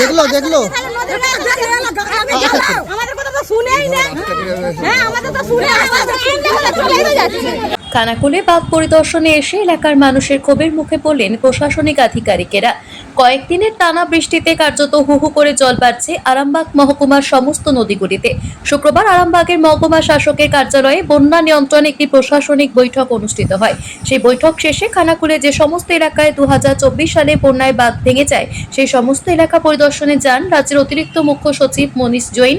দেখল দেখল। আমাদের কথা তো শুনেই না। হ্যাঁ খানাকুলে বাঘ পরিদর্শনে এসে এলাকার মানুষের ক্ষোভের মুখে পড়লেন প্রশাসনিক আধিকারিকেরা। কয়েকদিনের টানা বৃষ্টিতে কার্যত হু হু করে জল বাড়ছে আরামবাগ মহকুমার সমস্ত নদীগুলিতে। শুক্রবার আরামবাগের মহকুমা শাসকের কার্যালয়ে বন্যা নিয়ন্ত্রণে একটি প্রশাসনিক বৈঠক অনুষ্ঠিত হয়। সেই বৈঠক শেষে খানাকুলে যে সমস্ত এলাকায় দু হাজার চব্বিশ সালে বন্যায় বাঁধ ভেঙে যায়, সেই সমস্ত এলাকা পরিদর্শনে যান রাজ্যের অতিরিক্ত মুখ্য সচিব মনীষ জৈন।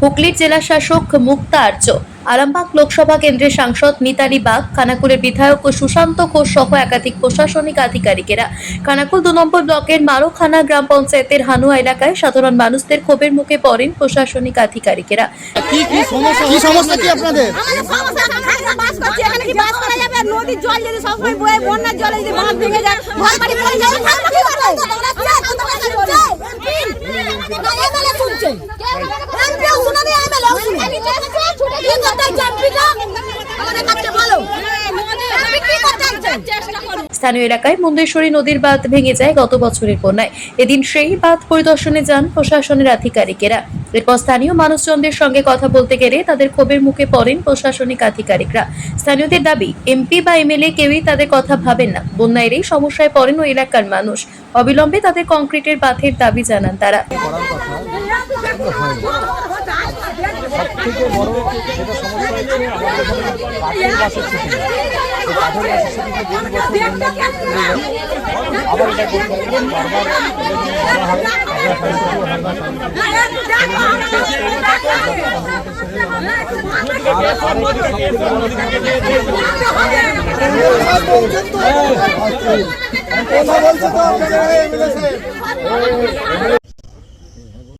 হুগলির জেলা শাসক মুক্তা আর্য। আরামবাগ লোকসভা কেন্দ্রের সাংসদ মিতালি বাগ খানাকুলের বিধায়ক ও সুশান্ত ঘোষ সহ একাধিক প্রশাসনিক আধিকারিকেরা খানাকুল দু নম্বর ব্লকের মারোখানা গ্রাম পঞ্চায়েতের হানুয়া এলাকায় সাধারণ মানুষদের ক্ষোভের মুখে পড়েন প্রশাসনিক আধিকারিকেরা কি কি সমস্যা কি সমস্যা কি আপনাদের আমাদের সমস্যা আমরা বাস করছি এখানে কি বাস করা যাবে নদীর জল যদি সবসময় বয়ে বন্যার জলে যদি বাঁধ ভেঙে যায় ঘর বাড়ি পড়ে যাবে তাহলে কি করবে স্থানীয় এলাকায় মুন্দেশ্বরী নদীর বাঁধ ভেঙে যায় গত বছরের বন্যায়। এদিন সেই বাঁধ পরিদর্শনে যান প্রশাসনের আধিকারিকেরা। এরপর স্থানীয় মানুষজনদের সঙ্গে কথা বলতে গেলে তাদের ক্ষোভের মুখে পড়েন প্রশাসনিক আধিকারিকরা। স্থানীয়দের দাবি এমপি বা এমএলএ কেউই তাদের কথা ভাবেন না। বন্যা এলেই সমস্যায় পড়েন ওই এলাকার মানুষ। অবিলম্বে তাদের কংক্রিটের বাঁধের দাবি জানান তারা। থেকে বড় যেটা সমস্যা হচ্ছে আমাদের বাসের ছুটি কাঠের বাসের ছুটিতে প্রতি বছর। আবার এটা করতে বারবার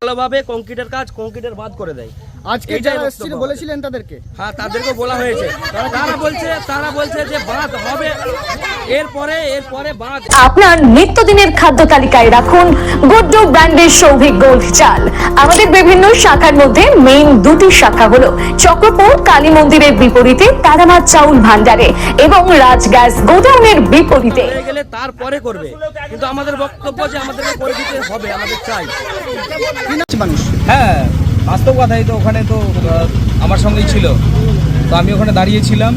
ভালোভাবে কংক্রিটের কাজ, কংক্রিটের বাদ করে দেয় আজকে যারা এসেছিল বলেছিলেন তাদেরকে। হ্যাঁ তাদেরকে বলা হয়েছে। তারা বলছে তারা বলছে যে বাঁধ হবে। এরপরে এরপরে বাঁধ। আপনার নিত্যদিনের খাদ্য তালিকায় রাখুন গুড্ডু ব্র্যান্ডের সৌভিক গোল্ড চাল। আমাদের বিভিন্ন শাখার মধ্যে মেইন দুটি শাখা হলো চক্রপুর কালী মন্দিরের বিপরীতে তারামার চাউল ভান্ডারে এবং রাজ গ্যাস গোডাউনের বিপরীতে। গেলে তারপরে করবে। কিন্তু আমাদের বক্তব্য যে আমাদেরকে করে দিতে হবে আমাদের চাই। মানুষ হ্যাঁ। বাস্তব কথাই তো ওখানে তো আমার সঙ্গেই ছিল। তো আমি ওখানে দাঁড়িয়েছিলাম,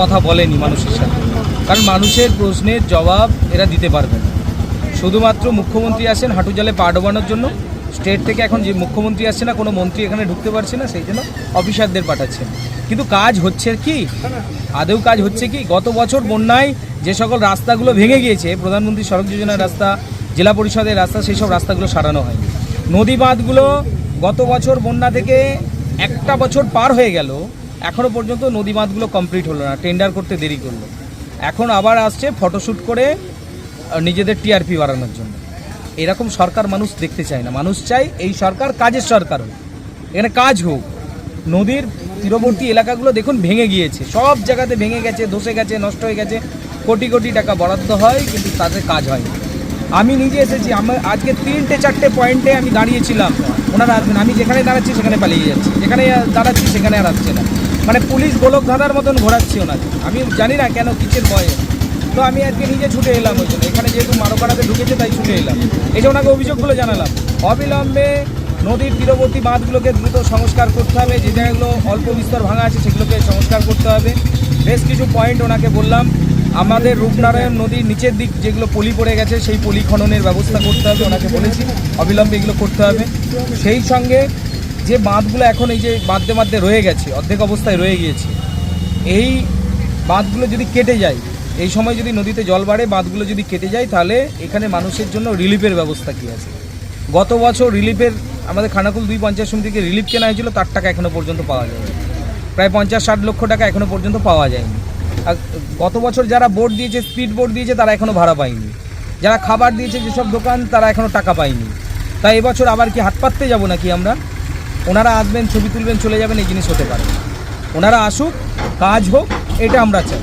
কথা বলেনি মানুষের সাথে। কারণ মানুষের প্রশ্নের জবাব এরা দিতে পারবে না। শুধুমাত্র মুখ্যমন্ত্রী আসেন হাঁটু জলে পা ডোবানোর জন্য। স্টেট থেকে এখন যে মুখ্যমন্ত্রী আসছে না, কোনো মন্ত্রী এখানে ঢুকতে পারছে না, সেই জন্য অফিসারদের পাঠাচ্ছেন কিন্তু কাজ হচ্ছে কি। আদৌ কাজ হচ্ছে কি? গত বছর বন্যায় যে সকল রাস্তাগুলো ভেঙে গিয়েছে, প্রধানমন্ত্রী সড়ক যোজনার রাস্তা, জেলা পরিষদের রাস্তা, সেই সব রাস্তাগুলো সারানো হয় নদী বাঁধগুলো গত বছর বন্যা থেকে একটা বছর পার হয়ে গেল এখনও পর্যন্ত নদী বাঁধগুলো কমপ্লিট হলো না টেন্ডার করতে দেরি করল। এখন আবার আসছে ফটোশ্যুট করে নিজেদের টিআরপি বাড়ানোর জন্য। এরকম সরকার মানুষ দেখতে চায় না। মানুষ চায় এই সরকার কাজের সরকার হোক, এখানে কাজ হোক। নদীর তীরবর্তী এলাকাগুলো দেখুন ভেঙে গিয়েছে, সব জায়গাতে ভেঙে গেছে, ধসে গেছে, নষ্ট হয়ে গেছে, কোটি কোটি টাকা বরাদ্দ হয়, কিন্তু তাতে কাজ হয়নি। আমি নিজে এসেছি, আমার আজকে তিনটে, চারটে পয়েন্টে আমি দাঁড়িয়েছিলাম। ওনারা আসবেন, আমি যেখানে দাঁড়াচ্ছি সেখানে পালিয়ে যাচ্ছি। যেখানে দাঁড়াচ্ছি সেখানে আর আসছে না। মানে পুলিশ গোলক ধাঁধার মতন ঘোরাচ্ছি ওনাকে। আমি জানি না কেন, কিসের ভয়ে। তো আমি আজকে নিজে ছুটে এলাম ওই জন্য। এখানে যেহেতু মারোপাড়াতে ঢুকেছে, তাই ছুটে এলাম। এই যে ওনাকে অভিযোগগুলো জানালাম। অবিলম্বে নদীর তীরবর্তী বাঁধগুলোকে দ্রুত সংস্কার করতে হবে। যে জায়গাগুলো অল্প বিস্তর ভাঙা আছে, সেগুলোকে সংস্কার করতে হবে। বেশ কিছু পয়েন্ট ওনাকে বললাম। আমাদের রূপনারায়ণ নদীর নিচের দিক যেগুলো পলি পড়ে গেছে, সেই পলি খননের ব্যবস্থা করতে হবে, ওনাকে বলেছি। অবিলম্বে এগুলো করতে হবে। সেই সঙ্গে যে বাঁধগুলো এখন এই যে বাঁধতে বাঁধতে রয়ে গেছে, অর্ধেক অবস্থায় রয়ে গিয়েছে, এই বাঁধগুলো যদি কেটে যায়, এই সময় যদি নদীতে জল বাড়ে, বাঁধগুলো যদি কেটে যায়, তাহলে এখানে মানুষের জন্য রিলিফের ব্যবস্থা কী আছে? গত বছর রিলিফের আমাদের খানাকুল দুই পঞ্চায়েত সমিতিকে রিলিফ কেনা হয়েছিল, তার টাকা এখনও পর্যন্ত পাওয়া যায়নি। প্রায় পঞ্চাশ ষাট লক্ষ টাকা এখনও পর্যন্ত পাওয়া যায়নি। গত বছর যারা বোর্ড দিয়েছে স্পিড বোর্ড দিয়েছে, তারা এখনও ভাড়া পায়নি। যারা খাবার দিয়েছে, যেসব দোকান, তারা এখনও টাকা পায়নি। তাই এবছর আবার কি হাত পাততে যাব নাকি আমরা? ওনারা আসবেন, ছবি তুলবেন, চলে যাবেন, এই জিনিস হতে পারে ওনারা আসুক, কাজ হোক, এটা আমরা চাই।